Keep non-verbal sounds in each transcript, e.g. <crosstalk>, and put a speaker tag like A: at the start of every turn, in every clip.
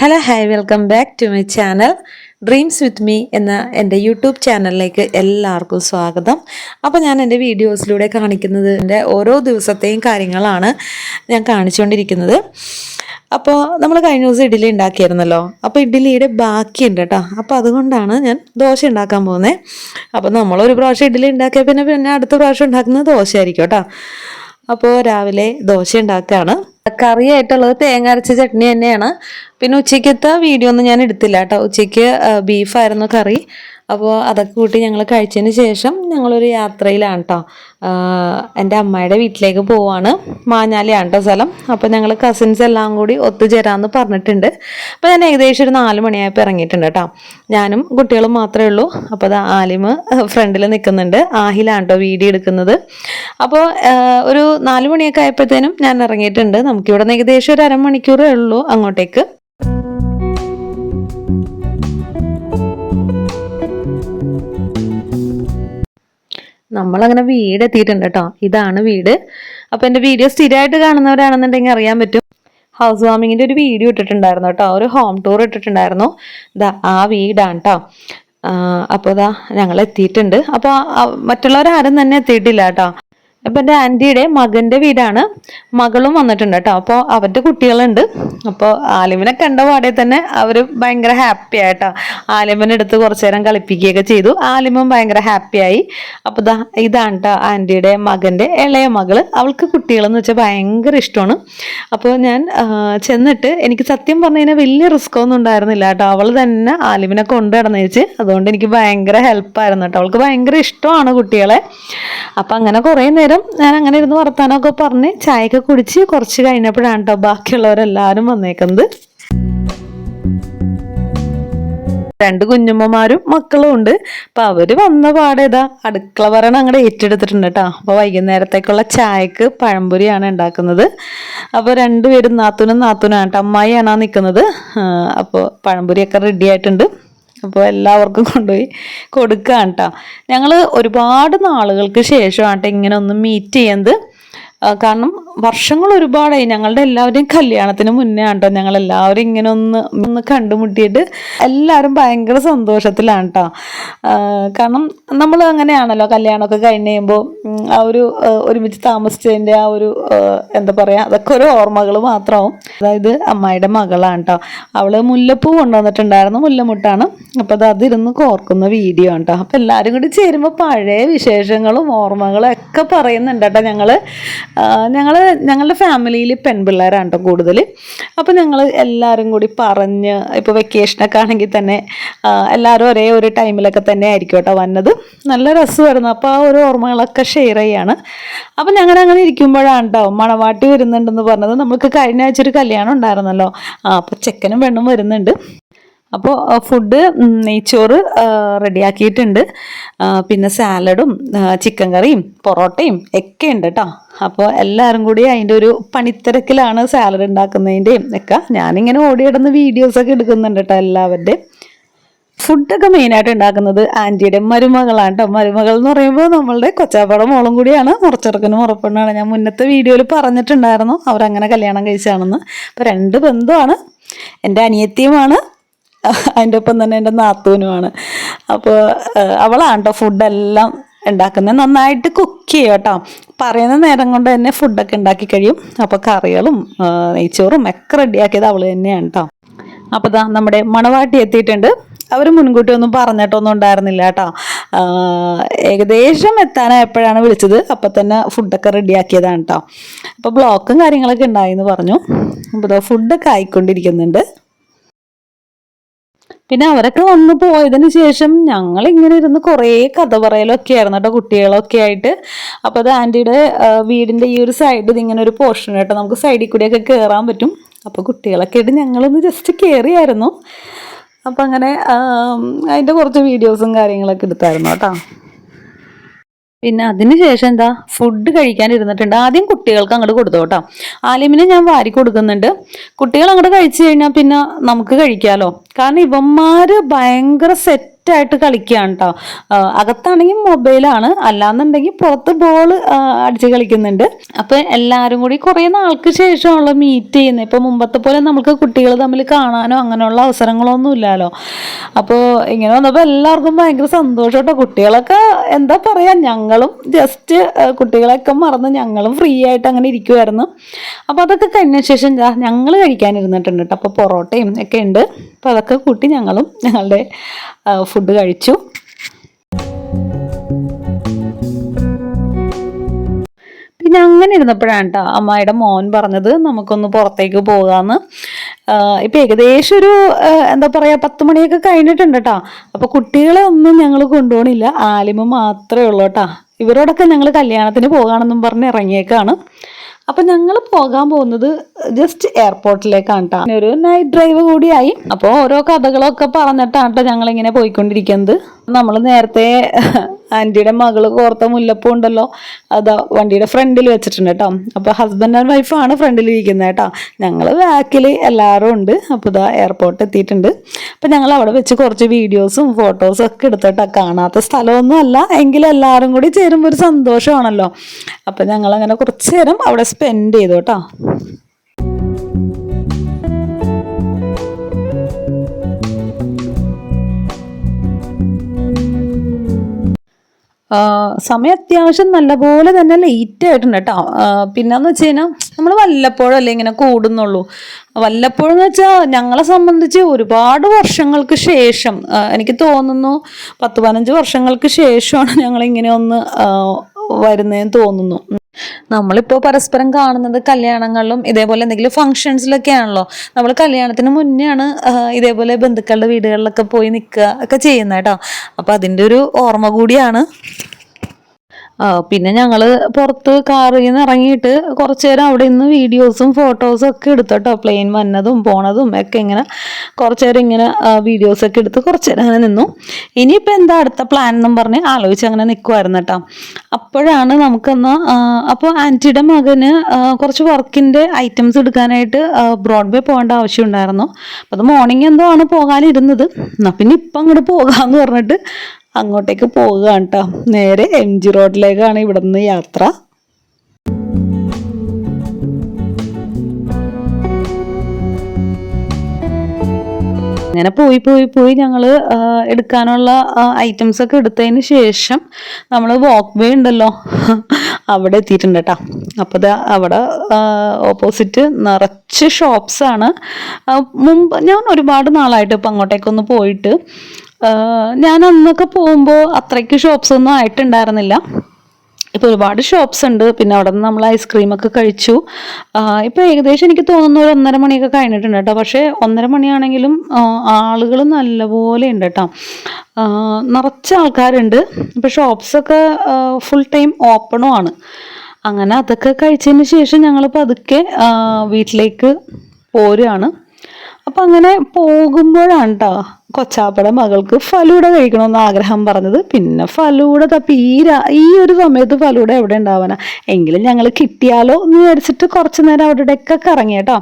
A: Hello hi welcome back to my channel dreams with me എന്ന എന്റെ YouTube ചാനലിലേക്ക് എല്ലാവർക്കും സ്വാഗതം. അപ്പോൾ ഞാൻ എന്റെ വീഡിയോസിലൂടെ കാണിക്കുന്നത് എന്റെ ഓരോ ദിവസത്തെയും കാര്യങ്ങളാണ് ഞാൻ കാണിച്ചുകൊണ്ടിരിക്കുന്നത്. അപ്പോൾ നമ്മൾ കഴിഞ്ഞ ദിവസം ഇഡ്ഡലി ഉണ്ടാക്കിയായിരുന്നല്ലോ. അപ്പോൾ ഇഡ്ഡലിയുടെ ബാക്കിയുണ്ട് കേട്ടോ. അപ്പോൾ അതുകൊണ്ടാണ് ഞാൻ ദോശ ഉണ്ടാക്കാൻ പോകുന്നത്. അപ്പോൾ നമ്മളൊരു പ്രാവശ്യം ഇഡ്ഡലി ഉണ്ടാക്കിയ പിന്നെ പിന്നെ അടുത്ത പ്രാവശ്യം ഉണ്ടാക്കുന്നത് ദോശയായിരിക്കും കേട്ടോ. അപ്പോൾ രാവിലെ ദോശ ഉണ്ടാക്കുകയാണ്. കറിയായിട്ടുള്ളത് തേങ്ങ അരച്ച ചട്നി തന്നെയാണ്. പിന്നെ ഉച്ചയ്ക്കത്തെ വീഡിയോ ഒന്നും ഞാൻ എടുത്തില്ല കേട്ടോ. ഉച്ചയ്ക്ക് ബീഫായിരുന്നു കറി. അപ്പോൾ അതൊക്കെ കൂട്ടി ഞങ്ങൾ കഴിച്ചതിന് ശേഷം ഞങ്ങളൊരു യാത്രയിലാണ് കേട്ടോ എന്റെ അമ്മയുടെ വീട്ടിലേക്ക് പോവാണ്. മാഞ്ഞാലിയാണ് കേട്ടോ സ്ഥലം. അപ്പോൾ ഞങ്ങൾ കസിൻസ് എല്ലാം കൂടി ഒത്തുചേരാമെന്ന് പറഞ്ഞിട്ടുണ്ട്. അപ്പോൾ ഞാൻ ഏകദേശം ഒരു നാല് മണിയായപ്പോൾ ഇറങ്ങിയിട്ടുണ്ട് കേട്ടോ ഞാനും കുട്ടികളും മാത്രമേ ഉള്ളൂ. അപ്പോൾ അത് ആലിമ് ഫ്രണ്ടിൽ നിൽക്കുന്നുണ്ട് ആഹിലാണ് കേട്ടോ വീഡിയോ എടുക്കുന്നത്. അപ്പോൾ ഒരു നാല് മണിയൊക്കെ ആയപ്പോഴത്തേനും ഞാൻ ഇറങ്ങിയിട്ടുണ്ട്. നമുക്കിവിടെ നിന്ന് ഏകദേശം ഒരു അരമണിക്കൂറേ ഉള്ളൂ അങ്ങോട്ടേക്ക്. നമ്മളങ്ങനെ വീട് എത്തിയിട്ടുണ്ട് കേട്ടോ. ഇതാണ് വീട്. അപ്പോൾ എന്റെ വീഡിയോ സ്ഥിരമായിട്ട് കാണുന്നവരാണെന്നുണ്ടെങ്കിൽ അറിയാൻ പറ്റും. ഹൗസ് വാമിങ്ങിന്റെ ഒരു വീഡിയോ ഇട്ടിട്ടുണ്ടായിരുന്നു കേട്ടോ. ഒരു ഹോം ടൂർ ഇട്ടിട്ടുണ്ടായിരുന്നു. ഇതാ ആ വീടാണ് കേട്ടോ അപ്പോൾ ഇതാ ഞങ്ങൾ എത്തിയിട്ടുണ്ട് അപ്പോൾ മറ്റുള്ളവരാരും തന്നെ എത്തിയിട്ടില്ല കേട്ടോ. അപ്പം എന്റെ ആന്റിയുടെ മകന്റെ വീടാണ്. മകളും വന്നിട്ടുണ്ട് കേട്ടോ. അപ്പോൾ അവരുടെ കുട്ടികളുണ്ട്. അപ്പോൾ ആലിമിനെ കണ്ട പാടെ തന്നെ അവർ ഭയങ്കര ഹാപ്പി ആയിട്ടോ ആലിമിനെ എടുത്ത് കുറച്ചു നേരം കളിപ്പിക്കുകയൊക്കെ ചെയ്തു. ആലിമും ഭയങ്കര ഹാപ്പിയായി അപ്പോൾ ഇതാ ഇതാണ് കേട്ടോ ആന്റിയുടെ മകന്റെ ഇളയ മകൾ. അവൾക്ക് കുട്ടികളെന്ന് വെച്ചാൽ ഭയങ്കര ഇഷ്ടമാണ്. അപ്പോൾ ഞാൻ ചെന്നിട്ട് എനിക്ക് സത്യം പറഞ്ഞു കഴിഞ്ഞാൽ വലിയ റിസ്ക് ഒന്നും ഉണ്ടായിരുന്നില്ല കേട്ടോ. അവൾ തന്നെ ആലിമിനെ കൊണ്ടു നടന്നേച്ച് അതുകൊണ്ട് എനിക്ക് ഭയങ്കര ഹെൽപ്പായിരുന്നു കേട്ടോ. അവൾക്ക് ഭയങ്കര ഇഷ്ടമാണ് കുട്ടികളെ. അപ്പം അങ്ങനെ കുറേ നേരം ഞാൻ അങ്ങനെ ഇരുന്ന് വർത്താനമൊക്കെ പറഞ്ഞ് ചായയൊക്കെ കുടിച്ച് കുറച്ച് കഴിഞ്ഞപ്പോഴാണ് കേട്ടോ ബാക്കിയുള്ളവരെല്ലാവരും വന്നേക്കുന്നത്. രണ്ട് കുഞ്ഞുമ്മമാരും മക്കളും ഉണ്ട്. അപ്പൊ അവർ വന്ന പാടേതാ അടുക്കള ഭരണം അങ്ങോട്ട് ഏറ്റെടുത്തിട്ടുണ്ട് കേട്ടോ അപ്പൊ വൈകുന്നേരത്തേക്കുള്ള ചായക്ക് പഴംപൊരിയാണ് ഉണ്ടാക്കുന്നത്. അപ്പൊ രണ്ടുപേരും നാത്തൂനും നാത്തൂനാണ് കേട്ടോ അമ്മായിയാണ് നിൽക്കുന്നത് അപ്പോൾ പഴംപൊരിയൊക്കെ റെഡി ആയിട്ടുണ്ട്. അപ്പോൾ എല്ലാവർക്കും കൊണ്ടുപോയി കൊടുക്കുകയാണ് കേട്ടോ ഞങ്ങൾ ഒരുപാട് നാളുകൾക്ക് ശേഷമാണ് കേട്ടോ ഇങ്ങനെ ഒന്ന് മീറ്റ് ചെയ്യുന്നത്. കാരണം വർഷങ്ങൾ ഒരുപാടായി. ഞങ്ങളുടെ എല്ലാവരുടെയും കല്യാണത്തിന് മുന്നേ ആട്ടോ ഞങ്ങൾ എല്ലാവരും ഇങ്ങനെ ഒന്ന് ഒന്ന് കണ്ടുമുട്ടിയിട്ട് എല്ലാവരും ഭയങ്കര സന്തോഷത്തിലാണ് കേട്ടോ കാരണം നമ്മൾ അങ്ങനെയാണല്ലോ കല്യാണമൊക്കെ കഴിഞ്ഞ് കഴിയുമ്പോൾ ആ ഒരു ഒരുമിച്ച് താമസിച്ചതിന്റെ ആ ഒരു എന്താ പറയുക അതൊക്കെ ഒരു ഓർമ്മകൾ മാത്രമാവും. അതായത് അമ്മായിയുടെ മകളാണ് കേട്ടോ അവൾ മുല്ലപ്പൂ കൊണ്ടുവന്നിട്ടുണ്ടായിരുന്നു മുല്ലമുട്ടാണ്. അപ്പോൾ അത് അതിരുന്ന് കോർക്കുന്ന വീഡിയോ ആണ് കേട്ടോ അപ്പോൾ എല്ലാവരും കൂടി ചേരുമ്പോൾ പഴയ വിശേഷങ്ങളും ഓർമ്മകളും ഒക്കെ പറയുന്നുണ്ട് കേട്ടോ ഞങ്ങൾ ഞങ്ങൾ ഞങ്ങളുടെ ഫാമിലിയിൽ പെൺപിള്ളേരാണ് കേട്ടോ കൂടുതൽ അപ്പോൾ ഞങ്ങൾ എല്ലാവരും കൂടി പറഞ്ഞ് ഇപ്പോൾ വെക്കേഷനൊക്കെ ആണെങ്കിൽ തന്നെ എല്ലാവരും ഒരേ ഒരു ടൈമിലൊക്കെ തന്നെ ആയിരിക്കും കേട്ടോ വന്നത്. നല്ല രസമായിരുന്നു. അപ്പോൾ ആ ഒരു ഓർമ്മകളൊക്കെ ഷെയർ ചെയ്യാണ്. അപ്പോൾ ഞങ്ങൾ അങ്ങനെ ഇരിക്കുമ്പോഴാണ് കേട്ടോ മണവാട്ടി വരുന്നുണ്ടെന്ന് പറഞ്ഞത്. നമുക്ക് കഴിഞ്ഞ ആഴ്ച ഒരു കല്യാണം ഉണ്ടായിരുന്നല്ലോ. അപ്പോൾ ചെക്കനും പെണ്ണും വരുന്നുണ്ട്. അപ്പോൾ ഫുഡ് നെയ്ച്ചോറ് റെഡിയാക്കിയിട്ടുണ്ട്. പിന്നെ സാലഡും ചിക്കൻ കറിയും പൊറോട്ടയും ഒക്കെ ഉണ്ട് കേട്ടോ അപ്പോൾ എല്ലാവരും കൂടി അതിന്റെ ഒരു പണിത്തിരക്കിലാണ് സാലഡ് ഉണ്ടാക്കുന്നതിന്റെയും ഒക്കെ. ഞാനിങ്ങനെ ഓടിയിടുന്ന വീഡിയോസൊക്കെ എടുക്കുന്നുണ്ട് കേട്ടോ എല്ലാവരുടെയും. ഫുഡൊക്കെ മെയിനായിട്ട് ഉണ്ടാക്കുന്നത് ആന്റിയുടെ മരുമകളാണ് കേട്ടോ മരുമകൾ എന്ന് പറയുമ്പോൾ നമ്മളുടെ കൊച്ചാപ്പാട മോളും കൂടിയാണ്. മുറച്ചെറുക്കനും ഉറപ്പെണ്ണാണ് ഞാൻ മുന്നത്തെ വീഡിയോയിൽ പറഞ്ഞിട്ടുണ്ടായിരുന്നു. അവരങ്ങനെ കല്യാണം കഴിച്ചാണെന്ന്. അപ്പോൾ രണ്ട് ബന്ധുവാണ്. എന്റെ അനിയത്തിയുമാണ്. അതിന്റെ ഒപ്പം തന്നെ എന്റെ നാത്തൂനുമാണ്. അപ്പോൾ അവളാണ് കേട്ടോ ഫുഡെല്ലാം ഉണ്ടാക്കുന്നത്. നന്നായിട്ട് കുക്ക് ചെയ്യും കേട്ടോ. പറയുന്ന നേരം കൊണ്ട് തന്നെ ഫുഡൊക്കെ ഉണ്ടാക്കി കഴിയും. അപ്പോൾ കറികളും നെയ്ച്ചോറും ഒക്കെ റെഡിയാക്കിയത് അവൾ തന്നെയാണ് കേട്ടോ. അപ്പോൾ ഇതാ നമ്മുടെ മണവാട്ടി എത്തിയിട്ടുണ്ട്. അവർ മുൻകൂട്ടി ഒന്നും പറഞ്ഞിട്ടൊന്നും ഉണ്ടായിരുന്നില്ല കേട്ടോ. ഏകദേശം എത്താനായപ്പോഴാണ് വിളിച്ചത്. അപ്പം തന്നെ ഫുഡൊക്കെ റെഡിയാക്കിയതാണ് കേട്ടോ. അപ്പോൾ ബ്ലോക്കും കാര്യങ്ങളൊക്കെ ഉണ്ടായി എന്ന് പറഞ്ഞു. അപ്പോൾ ഫുഡൊക്കെ ആയിക്കൊണ്ടിരിക്കുന്നുണ്ട്. പിന്നെ അവരൊക്കെ വന്നു പോയതിന് ശേഷം ഞങ്ങൾ ഇങ്ങനെ ഇരുന്ന് കുറേ കഥ പറയലൊക്കെ ആയിരുന്നു കേട്ടോ കുട്ടികളൊക്കെ ആയിട്ട്. അപ്പോൾ അത് ആന്റിയുടെ വീടിന്റെ ഈ ഒരു സൈഡിൽ ഇങ്ങനെ ഒരു പോർഷൻ കേട്ടോ നമുക്ക് സൈഡിൽ കൂടിയൊക്കെ കയറാൻ പറ്റും. അപ്പോൾ കുട്ടികളൊക്കെ ആയിട്ട് ഞങ്ങളൊന്ന് ജസ്റ്റ് കയറിയായിരുന്നു അപ്പം അങ്ങനെ അതിന്റെ കുറച്ച് വീഡിയോസും കാര്യങ്ങളൊക്കെ എടുത്തായിരുന്നു കേട്ടോ. പിന്നെ അതിനുശേഷം എന്താ? ഫുഡ് കഴിക്കാൻ ഇരുന്നിട്ടുണ്ട് ആദ്യം കുട്ടികൾക്ക് അങ്ങോട്ട് കൊടുത്തു കേട്ടോ ആലിമിനെ ഞാൻ വാരി കൊടുക്കുന്നുണ്ട്. കുട്ടികൾ അങ്ങോട്ട് കഴിച്ചു കഴിഞ്ഞാൽ പിന്നെ നമുക്ക് കഴിക്കാമല്ലോ കാരണം ഇവന്മാര് ഭയങ്കര സെറ്റ് ആയിട്ട് കളിക്കുകയാണ് കേട്ടോ അകത്താണെങ്കിൽ മൊബൈലാണ്. അല്ലാന്നുണ്ടെങ്കിൽ പുറത്ത് ബോൾ അടിച്ച് കളിക്കുന്നുണ്ട്. അപ്പോൾ എല്ലാവരും കൂടി കുറേ നാൾക്ക് ശേഷമുള്ള മീറ്റ് ചെയ്യുന്നത്. ഇപ്പൊ മുമ്പത്തെ പോലെ നമുക്ക് കുട്ടികൾ തമ്മിൽ കാണാനോ അങ്ങനെയുള്ള അവസരങ്ങളൊന്നും ഇല്ലല്ലോ അപ്പോൾ ഇങ്ങനെ വന്നപ്പോൾ എല്ലാവർക്കും ഭയങ്കര സന്തോഷം കേട്ടോ കുട്ടികളൊക്കെ എന്താ പറയാ ഞങ്ങളും ജസ്റ്റ് കുട്ടികളെയൊക്കെ മറന്ന് ഞങ്ങളും ഫ്രീ ആയിട്ട് അങ്ങനെ ഇരിക്കുമായിരുന്നു അപ്പോൾ അതൊക്കെ കഴിഞ്ഞ ശേഷം ഞങ്ങൾ കഴിക്കാനിരുന്നിട്ടുണ്ട് കേട്ടോ അപ്പോൾ പൊറോട്ടയും ഒക്കെ ഉണ്ട്. അപ്പോൾ അതൊക്കെ കൂട്ടി ഞങ്ങളും ഞങ്ങളുടെ ഫുഡ് കഴിച്ചു. പിന്നെ അങ്ങനെ ഇരുന്നപ്പോഴാണ് കേട്ടോ അമ്മായിയുടെ മോൻ പറഞ്ഞത് നമുക്കൊന്ന് പുറത്തേക്ക് പോകാമെന്ന് ഇപ്പം ഏകദേശം ഒരു എന്താ പറയുക പത്ത് മണിയൊക്കെ കഴിഞ്ഞിട്ടുണ്ട് കേട്ടോ അപ്പോൾ കുട്ടികളെ ഒന്നും ഞങ്ങൾ കൊണ്ടുപോകണില്ല ആലിമ മാത്രമേ ഉള്ളൂ കേട്ടോ ഇവരോടൊക്കെ ഞങ്ങൾ കല്യാണത്തിന് പോകാണെന്നും പറഞ്ഞ് ഇറങ്ങിയേക്കാണ്. അപ്പം ഞങ്ങൾ പോകാൻ പോകുന്നത് ജസ്റ്റ് എയർപോർട്ടിലേക്കാണ് കേട്ടോ ഒരു നൈറ്റ് ഡ്രൈവ് കൂടിയായി. അപ്പോൾ ഓരോ കഥകളൊക്കെ പറഞ്ഞിട്ടാണ് കേട്ടോ ഞങ്ങളിങ്ങനെ പോയിക്കൊണ്ടിരിക്കുന്നത്. നമ്മൾ നേരത്തെ <laughs> ആന്റിയുടെ മകൾ കോർത്ത മുല്ലപ്പൂ ഉണ്ടല്ലോ. അതാ വണ്ടിയുടെ ഫ്രണ്ടിൽ വെച്ചിട്ടുണ്ട് കേട്ടോ അപ്പോൾ ഹസ്ബൻഡ് ആൻഡ് വൈഫാണ് ഫ്രണ്ടിൽ ഇരിക്കുന്നത് കേട്ടോ ഞങ്ങൾ ബാക്കിൽ എല്ലാവരും ഉണ്ട്. അപ്പോൾ ഇതാ എയർപോർട്ട് എത്തിയിട്ടുണ്ട്. അപ്പോൾ ഞങ്ങൾ അവിടെ വെച്ച് കുറച്ച് വീഡിയോസും ഫോട്ടോസും ഒക്കെ എടുത്തിട്ടാ കാണാത്ത സ്ഥലമൊന്നും അല്ല എങ്കിലും എല്ലാവരും കൂടി ചേരുമ്പോൾ ഒരു സന്തോഷമാണല്ലോ. അപ്പോൾ ഞങ്ങൾ അങ്ങനെ കുറച്ച് നേരം അവിടെ സ്പെൻഡ് ചെയ്തു കേട്ടോ. സമയം അത്യാവശ്യം നല്ലപോലെ തന്നെ ലേറ്റ് ആയിട്ടുണ്ട് കേട്ടോ. പിന്നെന്ന് വെച്ച് കഴിഞ്ഞാൽ നമ്മൾ വല്ലപ്പോഴല്ലേ ഇങ്ങനെ കൂടുന്നുള്ളൂ. വല്ലപ്പോഴും എന്ന് വെച്ചാൽ ഞങ്ങളെ സംബന്ധിച്ച് ഒരുപാട് വർഷങ്ങൾക്ക് ശേഷം എനിക്ക് തോന്നുന്നു പത്ത് പതിനഞ്ച് വർഷങ്ങൾക്ക് ശേഷമാണ് ഞങ്ങൾ ഇങ്ങനെ ഒന്ന് വരുന്നതെന്ന് തോന്നുന്നു. നമ്മളിപ്പോൾ പരസ്പരം കാണുന്നത് കല്യാണങ്ങളിലും ഇതേപോലെ എന്തെങ്കിലും ഫംഗ്ഷൻസിലൊക്കെ ആണല്ലോ നമ്മൾ കല്യാണത്തിന് മുന്നെയാണ് ഇതേപോലെ ബന്ധുക്കളുടെ വീടുകളിലൊക്കെ പോയി നിൽക്കുക ഒക്കെ ചെയ്യുന്നത് കേട്ടോ അപ്പം അതിന്റെ ഒരു ഓർമ്മ കൂടിയാണ് പിന്നെ ഞങ്ങൾ പുറത്ത് കാറിൽ നിന്ന് ഇറങ്ങിയിട്ട് കുറച്ച് നേരം അവിടെ നിന്ന് വീഡിയോസും ഫോട്ടോസും ഒക്കെ എടുത്തു കേട്ടോ പ്ലെയിൻ വന്നതും പോണതും ഒക്കെ ഇങ്ങനെ കുറച്ച് നേരം ഇങ്ങനെ വീഡിയോസ് ഒക്കെ എടുത്ത് കുറച്ച് നേരം അങ്ങനെ നിന്നു. ഇനിയിപ്പോൾ എന്താ അടുത്ത പ്ലാൻ എന്നും പറഞ്ഞ് ആലോചിച്ച് അങ്ങനെ നിൽക്കുമായിരുന്നു കേട്ടോ അപ്പോഴാണ് നമുക്കെന്നാ അപ്പോൾ ആന്റിയുടെ മകന് കുറച്ച് വർക്കിന്റെ ഐറ്റംസ് എടുക്കാനായിട്ട് ബ്രോഡ്വേ പോകേണ്ട ആവശ്യം ഉണ്ടായിരുന്നു. അപ്പോൾ അത് മോർണിംഗ് എന്തോ ആണ് പോകാനിരുന്നത്. എന്നാൽ പിന്നെ ഇപ്പം അങ്ങോട്ട് പോകാമെന്ന് പറഞ്ഞിട്ട് അങ്ങോട്ടേക്ക് പോവുകയാണ് കേട്ടോ നേരെ എം ജി റോഡിലേക്കാണ് ഇവിടെ നിന്ന് യാത്ര. അങ്ങനെ പോയി പോയി പോയി ഞങ്ങൾ എടുക്കാനുള്ള ഐറ്റംസ് ഒക്കെ എടുത്തതിന് ശേഷം നമ്മൾ വാക്ക് വേ ഉണ്ടല്ലോ. അവിടെ എത്തിയിട്ടുണ്ട് കേട്ടോ അപ്പോൾ അവിടെ ഓപ്പോസിറ്റ് നിറച്ച് ഷോപ്സാണ് മുമ്പ് ഞാൻ ഒരുപാട് നാളായിട്ട് ഇപ്പം അങ്ങോട്ടേക്കൊന്ന് പോയിട്ട് ഞാൻ അന്നൊക്കെ പോകുമ്പോൾ അത്രയ്ക്ക് ഷോപ്സ് ഒന്നും ആയിട്ടുണ്ടായിരുന്നില്ല. ഇപ്പോൾ ഒരുപാട് ഷോപ്സ് ഉണ്ട്. പിന്നെ അവിടെ നിന്ന് നമ്മൾ ഐസ്ക്രീം ഒക്കെ കഴിച്ചു. ഇപ്പോൾ ഏകദേശം എനിക്ക് തോന്നുന്നു ഒരു ഒന്നര മണിയൊക്കെ കഴിഞ്ഞിട്ടുണ്ട് കേട്ടോ. പക്ഷേ ഒന്നര മണിയാണെങ്കിലും ആളുകൾ നല്ലപോലെ ഉണ്ട് കേട്ടോ. നിറച്ച ആൾക്കാരുണ്ട്. ഇപ്പോൾ ഷോപ്സൊക്കെ ഫുൾ ടൈം ഓപ്പണും ആണ്. അങ്ങനെ അതൊക്കെ കഴിച്ചതിന് ശേഷം ഞങ്ങൾ പതുക്കെ വീട്ടിലേക്ക് പോരുകയാണ്. അപ്പം അങ്ങനെ പോകുമ്പോഴാണ് കേട്ടോ കൊച്ചാപ്പടെ മകൾക്ക് ഫലൂട കഴിക്കണമെന്ന് ആഗ്രഹം പറഞ്ഞത്. പിന്നെ ഫലൂട തപ്പി. ഈ ഈ ഒരു സമയത്ത് ഫലൂട എവിടെ ഉണ്ടാവാനാ? എങ്കിലും ഞങ്ങൾ കിട്ടിയാലോ എന്ന് വിചാരിച്ചിട്ട് കുറച്ച് നേരം അവിടെയൊക്കെ കറങ്ങി കേട്ടോ.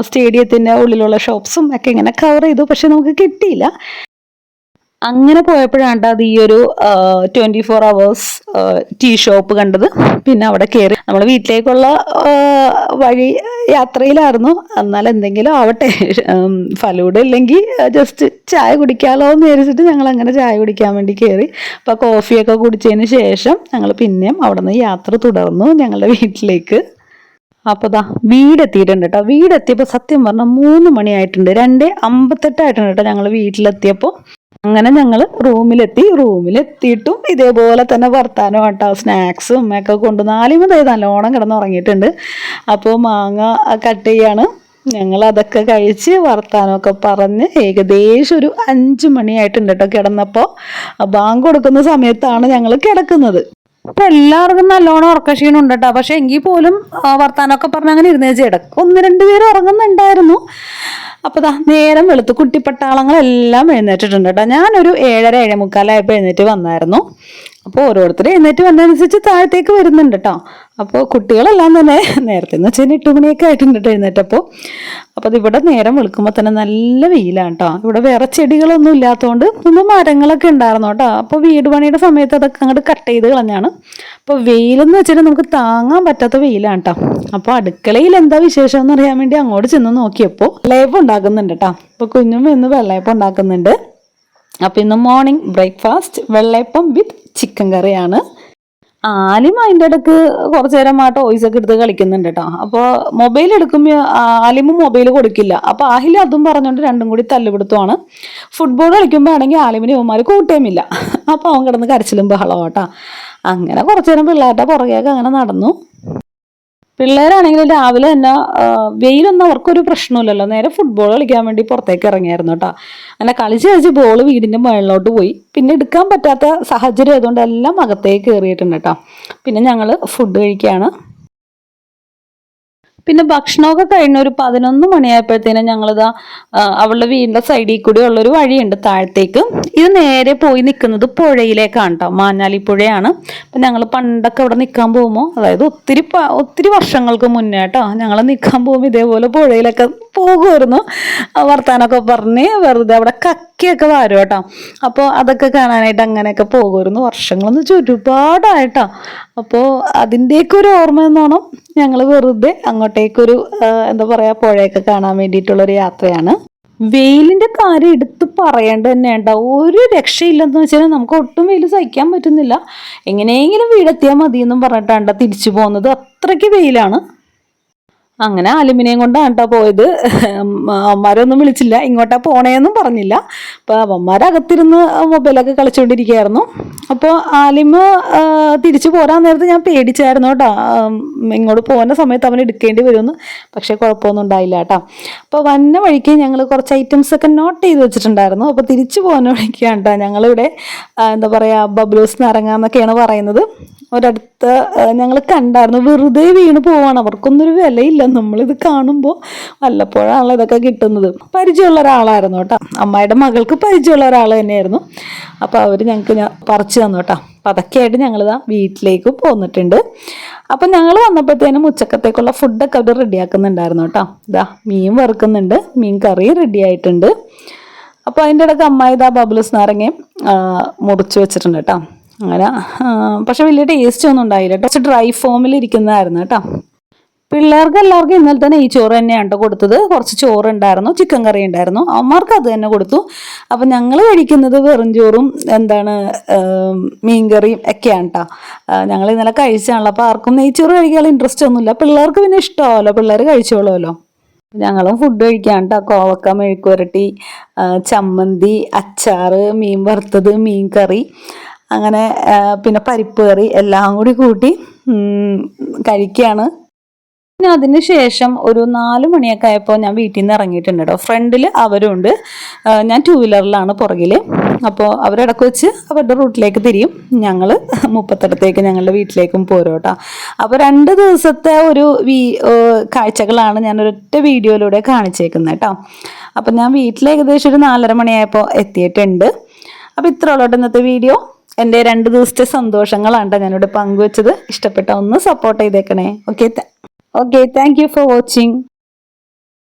A: സ്റ്റേഡിയത്തിന്റെ ഉള്ളിലുള്ള ഷോപ്സും ഒക്കെ ഇങ്ങനെ കവർ ചെയ്തു. പക്ഷെ നമുക്ക് കിട്ടിയില്ല. അങ്ങനെ പോയപ്പോഴാണ് അത് ഈ ഒരു twenty four hours tea shop കണ്ടത്. പിന്നെ അവിടെ കയറി നമ്മൾ വീട്ടിലേക്കുള്ള വഴി യാത്രയിലായിരുന്നു. എന്നാൽ എന്തെങ്കിലും ആവട്ടെ. ഫലൂടെ ഇല്ലെങ്കിൽ ജസ്റ്റ് ചായ കുടിക്കാമല്ലോ എന്ന് വിചാരിച്ചിട്ട് ഞങ്ങൾ അങ്ങനെ ചായ കുടിക്കാൻ വേണ്ടി കയറി അപ്പോൾ കോഫിയൊക്കെ കുടിച്ചതിന് ശേഷം ഞങ്ങൾ പിന്നെയും അവിടെ നിന്ന് യാത്ര തുടർന്നു ഞങ്ങളുടെ വീട്ടിലേക്ക്. അപ്പോൾ ദാ വീടെത്തിയിട്ടുണ്ട് കേട്ടോ. വീടെത്തിയപ്പോൾ സത്യം പറഞ്ഞാൽ മൂന്ന് മണിയായിട്ടുണ്ട്. രണ്ട് അമ്പത്തെട്ടായിട്ടുണ്ട് കേട്ടോ ഞങ്ങൾ വീട്ടിലെത്തിയപ്പോൾ അങ്ങനെ ഞങ്ങൾ റൂമിലെത്തി റൂമിലെത്തിയിട്ടും ഇതേപോലെ തന്നെ വർത്താനം കേട്ടോ സ്നാക്സും ഒക്കെ കൊണ്ട് നാലുമതായി നല്ലോണം കിടന്നുറങ്ങിയിട്ടുണ്ട്. അപ്പോൾ മാങ്ങ കട്ട് ചെയ്യാണ്. ഞങ്ങൾ അതൊക്കെ കഴിച്ച് വർത്താനമൊക്കെ പറഞ്ഞ് ഏകദേശം ഒരു അഞ്ച് മണിയായിട്ടുണ്ട് കേട്ടോ കിടന്നപ്പോൾ ബാങ്ക് കൊടുക്കുന്ന സമയത്താണ് ഞങ്ങൾ കിടക്കുന്നത്. അപ്പൊ എല്ലാവർക്കും നല്ലോണം ഉറക്കക്ഷീണം ഉണ്ട് കേട്ടോ പക്ഷെ എങ്കിൽ പോലും വർത്താനൊക്കെ പറഞ്ഞ് അങ്ങനെ ഇരുന്നേ കിടക്കും ഒന്ന് രണ്ട് ഉറങ്ങുന്നുണ്ടായിരുന്നു. അപ്പൊ ദാ നേരം വെളുത്ത്. കുട്ടിപ്പട്ടാളങ്ങളെല്ലാം എഴുന്നേറ്റിട്ടുണ്ട് കേട്ടോ ഞാനൊരു ഏഴര ഏഴേ മുക്കാലായപ്പോൾ എഴുന്നേറ്റ് വന്നായിരുന്നു. അപ്പോൾ ഓരോരുത്തരും എഴുന്നേറ്റ് വന്നതനുസരിച്ച് താഴത്തേക്ക് വരുന്നുണ്ട് കേട്ടോ അപ്പോൾ കുട്ടികളെല്ലാം തന്നെ നേരത്തെ എന്ന് വെച്ചാൽ എട്ട് മണിയൊക്കെ ആയിട്ടുണ്ട് എഴുന്നേറ്റപ്പോൾ അപ്പോൾ അതിവിടെ നേരം വെളുക്കുമ്പോൾ തന്നെ നല്ല വെയിലാണ് കേട്ടോ ഇവിടെ വേറെ ചെടികളൊന്നും ഇല്ലാത്തതുകൊണ്ട് മുമ്പ് മരങ്ങളൊക്കെ ഉണ്ടായിരുന്നു കേട്ടോ അപ്പോൾ വീട് പണിയുടെ സമയത്ത് അതൊക്കെ അങ്ങോട്ട് കട്ട് ചെയ്ത് കളഞ്ഞാണ്. അപ്പോൾ വെയിലെന്ന് വെച്ചാൽ നമുക്ക് താങ്ങാൻ പറ്റാത്ത വെയിലാണ് കേട്ടോ അപ്പോൾ അടുക്കളയിൽ എന്താ വിശേഷം എന്ന് അറിയാൻ വേണ്ടി അങ്ങോട്ട് ചെന്ന് നോക്കിയപ്പോൾ വെള്ളയപ്പം ഉണ്ടാക്കുന്നുണ്ട് കേട്ടോ അപ്പോൾ കുഞ്ഞും ഇന്ന് വെള്ളയപ്പം ഉണ്ടാക്കുന്നുണ്ട്. അപ്പോൾ ഇന്ന് morning breakfast vellayappam with chicken കറിയാണ്. ആലിമ അതിന്റെ ഇടയ്ക്ക് കുറച്ച് നേരം ആ ടോയ്സ് ഒക്കെ എടുത്ത് കളിക്കുന്നുണ്ട് കേട്ടോ അപ്പോൾ മൊബൈൽ എടുക്കുമ്പോൾ ആലിമ മൊബൈൽ കൊടുക്കില്ല. അപ്പോൾ ആഹിൽ അതും പറഞ്ഞുകൊണ്ട് രണ്ടും കൂടി തല്ലുപിടുത്തമാണ് ഫുട്ബോൾ കളിക്കുമ്പോൾ ആണെങ്കിൽ ആലിമിന് ഇവന്മാർ കൂട്ടേമില്ല. അപ്പോൾ അവൻ കിടന്ന് കരച്ചിലും ബഹളവും കേട്ടോ അങ്ങനെ കുറച്ച് നേരം പിള്ളേരുടെ പുറകെയൊക്കെ അങ്ങനെ നടന്നു. പിള്ളേരാണെങ്കിൽ രാവിലെ തന്നെ വെയിലൊന്നും അവർക്കൊരു പ്രശ്നമില്ലല്ലോ. നേരെ ഫുട്ബോൾ കളിക്കാൻ വേണ്ടി പുറത്തേക്ക് ഇറങ്ങിയായിരുന്നു കേട്ടോ. അങ്ങനെ കളിച്ച് കളിച്ച് ബോൾ വീടിന്റെ മുകളിലോട്ട് പോയി. പിന്നെ എടുക്കാൻ പറ്റാത്ത സാഹചര്യം ആയതുകൊണ്ട് എല്ലാം അകത്തേക്ക് കയറിയിട്ടുണ്ട് കേട്ടോ. പിന്നെ ഞങ്ങൾ ഫുഡ് കഴിക്കുകയാണ്. പിന്നെ ഭക്ഷണമൊക്കെ കഴിഞ്ഞ ഒരു പതിനൊന്ന് മണിയായപ്പോഴത്തേനും ഞങ്ങളിതാ അവളുടെ വീടിന്റെ സൈഡിൽ കൂടി ഉള്ളൊരു വഴിയുണ്ട് താഴത്തേക്ക്. ഇത് നേരെ പോയി നിൽക്കുന്നത് പുഴയിലേക്കാണ് കേട്ടോ മാഞ്ഞാലി പുഴയാണ്. അപ്പം ഞങ്ങൾ പണ്ടൊക്കെ അവിടെ നിൽക്കാൻ പോകുമ്പോൾ അതായത് ഒത്തിരി ഒത്തിരി വർഷങ്ങൾക്ക് മുന്നേ കേട്ടോ ഞങ്ങൾ നിൽക്കാൻ പോകുമ്പോൾ ഇതേപോലെ പുഴയിലൊക്കെ പോകുമായിരുന്നു വർത്താനൊക്കെ പറഞ്ഞ് വെറുതെ അവിടെ കക്കിയൊക്കെ വരും കേട്ടോ. അപ്പോൾ അതൊക്കെ കാണാനായിട്ട് അങ്ങനെയൊക്കെ പോകുമായിരുന്നു വർഷങ്ങളെന്ന് വെച്ചാൽ ഒരുപാടായിട്ടോ. അപ്പോൾ അതിന്റെയൊക്കെ ഒരു ഓർമ്മ എന്നോണം ഞങ്ങൾ വെറുതെ അങ്ങോട്ടേക്കൊരു എന്താ പറയുക പുഴയൊക്കെ കാണാൻ വേണ്ടിയിട്ടുള്ളൊരു യാത്രയാണ്. വെയിലിന്റെ കാര്യം എടുത്ത് പറയേണ്ടത് തന്നെ ഉണ്ടാവും ഒരു രക്ഷയില്ലെന്ന് വെച്ചാൽ നമുക്ക് ഒട്ടും വെയിൽ സഹിക്കാൻ പറ്റുന്നില്ല. എങ്ങനെയെങ്കിലും വീടെത്തിയാൽ മതി എന്നും പറഞ്ഞിട്ടാണ് തിരിച്ചു പോകുന്നത്. അത്രയ്ക്ക് വെയിലാണ്. അങ്ങനെ അലുമിനിയം കൊണ്ടാണ് കേട്ടോ പോയത് അമ്മമാരൊന്നും വിളിച്ചില്ല. ഇങ്ങോട്ടാ പോണേന്നും പറഞ്ഞില്ല. അപ്പോൾ അവന്മാരകത്തിരുന്ന് മൊബൈലൊക്കെ കളിച്ചുകൊണ്ടിരിക്കുകയായിരുന്നു അപ്പോൾ ആലിമ തിരിച്ചു പോരാൻ നേരത്ത് ഞാൻ പേടിച്ചായിരുന്നു കേട്ടോ. ഇങ്ങോട്ട് പോകുന്ന സമയത്ത് അവൻ എടുക്കേണ്ടി വരുമെന്ന്. പക്ഷേ കുഴപ്പമൊന്നും ഉണ്ടായില്ല കേട്ടോ. അപ്പോൾ വന്ന വഴിക്ക് ഞങ്ങൾ കുറച്ച് ഐറ്റംസ് ഒക്കെ നോട്ട് ചെയ്ത് വെച്ചിട്ടുണ്ടായിരുന്നു. അപ്പോൾ തിരിച്ചു പോകുന്ന വഴിക്കാണ് കേട്ടോ ഞങ്ങളിവിടെ എന്താ പറയുക ബബ്ലൂസ് നിറങ്ങാന്നൊക്കെയാണ് പറയുന്നത്. ഒരടുത്ത് ഞങ്ങൾ കണ്ടായിരുന്നു. വെറുതെ വീണ് പോവാണ്. അവർക്കൊന്നൊരു വിലയില്ല. നമ്മളിത് കാണുമ്പോൾ വല്ലപ്പോഴാണല്ലോ ഇതൊക്കെ കിട്ടുന്നത്. പരിചയമുള്ള ഒരാളായിരുന്നു കേട്ടോ. അമ്മായിയുടെ മകൾക്ക് പരിചയമുള്ള ഒരാൾ തന്നെയായിരുന്നു. അപ്പോൾ അവർ ഞങ്ങൾക്ക് ഞാൻ പറിച്ചു തന്നു കേട്ടോ. അപ്പം അതൊക്കെയായിട്ട് ഞങ്ങളിതാ വീട്ടിലേക്ക് പോന്നിട്ടുണ്ട്. അപ്പം ഞങ്ങൾ വന്നപ്പോഴത്തേനും ഉച്ചക്കത്തേക്കുള്ള ഫുഡൊക്കെ അവർ റെഡിയാക്കുന്നുണ്ടായിരുന്നു കേട്ടോ. ഇതാ മീൻ വറുക്കുന്നുണ്ട്. മീൻ കറി റെഡി ആയിട്ടുണ്ട്. അപ്പോൾ അതിന്റെ ഇടയ്ക്ക് അമ്മായി ഇതാ ബബിൾസ് നാരങ്ങയും മുറിച്ച് വെച്ചിട്ടുണ്ട് കേട്ടോ. അങ്ങനെ പക്ഷെ വലിയ ടേസ്റ്റ് ഒന്നും ഉണ്ടായില്ല കുറച്ച് ഡ്രൈ ഫോമിൽ ഇരിക്കുന്നതായിരുന്നു കേട്ടോ പിള്ളേർക്ക് എല്ലാവർക്കും ഇന്നലെ തന്നെ ഈ ചോറ് തന്നെയാണ് കേട്ടോ കൊടുത്തത്. കുറച്ച് ചോറ് ഉണ്ടായിരുന്നു ചിക്കൻ കറി ഉണ്ടായിരുന്നു. അവന്മാർക്ക് അത് തന്നെ കൊടുത്തു. അപ്പം ഞങ്ങൾ കഴിക്കുന്നത് വെറും ചോറും എന്താണ് മീൻകറിയും ഒക്കെയാണ് കേട്ടോ ഞങ്ങൾ ഇന്നലെ കഴിച്ചാണല്ലോ അപ്പോൾ ആർക്കും നെയ്ച്ചോറ് കഴിക്കാനുള്ള ഇൻട്രസ്റ്റ് ഒന്നുമില്ല. പിള്ളേർക്ക് പിന്നെ ഇഷ്ടമാവല്ലോ. പിള്ളേർ കഴിച്ചോളുമല്ലോ. ഞങ്ങളും ഫുഡ് കഴിക്കാൻ കേട്ടോ കോവക്ക മെഴുക്കുരട്ടി ചമ്മന്തി അച്ചാറ് മീൻ വറുത്തത് മീൻ കറി അങ്ങനെ പിന്നെ പരിപ്പ് കറി എല്ലാം കൂടി കൂട്ടി കഴിക്കുകയാണ് പിന്നെ അതിന് ശേഷം ഒരു നാല് മണിയൊക്കെ ആയപ്പോൾ ഞാൻ വീട്ടിൽ നിന്ന് ഇറങ്ങിയിട്ടുണ്ട് കേട്ടോ ഫ്രണ്ടിൽ അവരുണ്ട് ഞാൻ ടൂ വീലറിലാണ് പുറകിൽ അപ്പോൾ അവരിടക്ക് വെച്ച് അവരുടെ റൂട്ടിലേക്ക് തിരിയും. ഞങ്ങൾ മുപ്പത്തടത്തേക്ക് ഞങ്ങളുടെ വീട്ടിലേക്കും പോരും കേട്ടോ അപ്പോൾ രണ്ട് ദിവസത്തെ ഒരു വീ കാഴ്ചകളാണ് ഞാൻ ഒരൊറ്റ വീഡിയോയിലൂടെ കാണിച്ചേക്കുന്നത് കേട്ടോ അപ്പം ഞാൻ വീട്ടിൽ ഏകദേശം ഒരു നാലര മണിയായപ്പോൾ എത്തിയിട്ടുണ്ട്. അപ്പോൾ ഇത്രയുള്ള ഇന്നത്തെ വീഡിയോ. എന്റെ രണ്ട് ദിവസത്തെ സന്തോഷങ്ങളാണ് ഞാനിവിടെ പങ്കുവെച്ചത്. ഇഷ്ടപ്പെട്ട ഒന്ന് സപ്പോർട്ട് ചെയ്തേക്കണേ. Okay okay thank you for watching